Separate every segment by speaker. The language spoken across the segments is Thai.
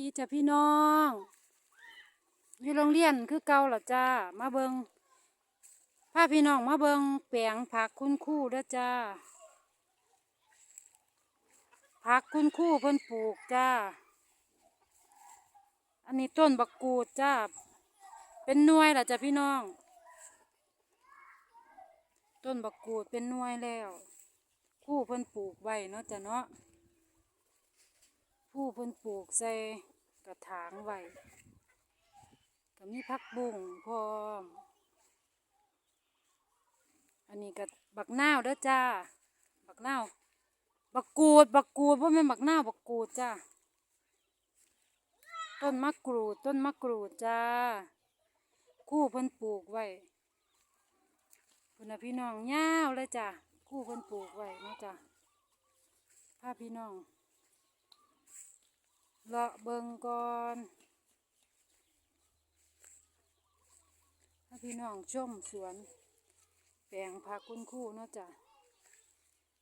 Speaker 1: ดีจ้ะพี่น้องอยู่โรงเรียนคือเก่าล่ะจ้า มาเบิงพาพี่น้องมาเบิงแปลงผักคุณคู่ด้จ้า ผักคุณคู่เพิ่นปลูกจ้า อันนี้ต้นบักกูดจ้า เป็นนวยล่ะจ้ะพี่น้อง ต้นบักกูดเป็นนวยแล้ว คู่เพิ่นปลูกไว้เนาะจ้ะเนาะ ผู้เพิ่นปลูกใส่กระถางไว้ก็มีผักบุ้งพร้อมอันนี้ก็บักนาวเด้อจ้า บักนาวบักกูด บักกูดบ่แม่บักนาวบักกูดจ้า ต้นมะกรูด ต้นมะกรูดจ้า คู่เพิ่นปลูกไว้พุ่นน่ะพี่น้องยาวเลยจ้า คู่เพิ่นปลูกไว้นะจ้าพาพี่น้อง เลาะเบิงก่อนพี่น้องชมสวน แปลงผักคุณคู่เนาะจ้ะ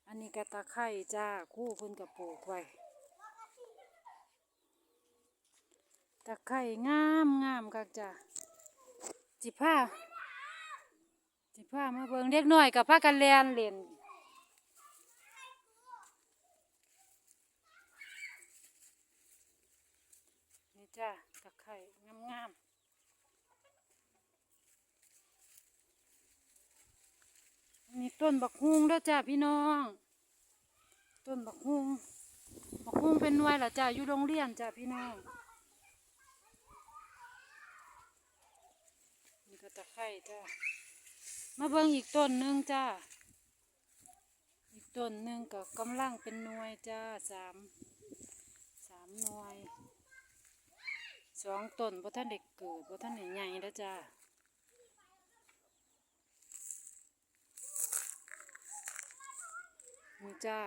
Speaker 1: อันนี้กระตะไคร่จ้าคู่เพิ่นกับปลูกไว้ตะไคร่งามงามกักจ้ะจิผ้าจิผ้ามาเบิงเด็กน้อยกับผ้ากันแลนเล่น นี่จ้าตะไคร่งามๆมีต้นบักฮุงด้วจ้าพี่น้อง ต้นบักฮุงบักฮุงเป็นหน่วยละจ้าอยู่โรงเรียนจ้าพี่น้องนี่ก็ตะไคร่จ้ามาเบิ่งอีกต้นหนึ่งจ้าอีกต้นหนึ่งก็กำลังเป็นหน่วยจ้าสามสามหน่วย สองต้นบ่ท่านเด็กเกิดบ่ท่านใหญ่แล้วจ้านี่จ้า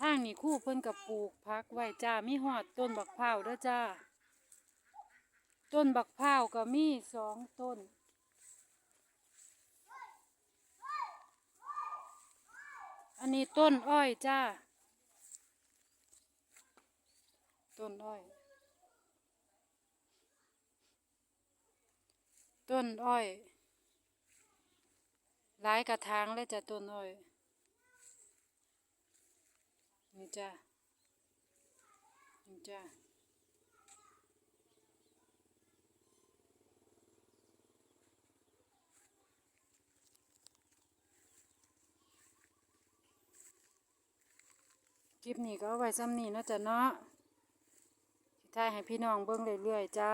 Speaker 1: ทางนี้คู่เพิ่นกับปลูกพักไว้จ้ามีหอดต้นบักพร้าวเด้อจ้า ต้นบักพร้าวก็มีสองต้น อันนี้ ต้นอ้อยจ้า ต้นอ้อย ต้นอ้อยหลายกระถางเลยจ้ะต้นอ้อย นี่จ้านี่จ้า คลิปนี้ก็ไว้ซ้ำนี้นาะจ๊ะเนาะท้ายให้พี่น้องเบิ่งเรื่อยๆจ้า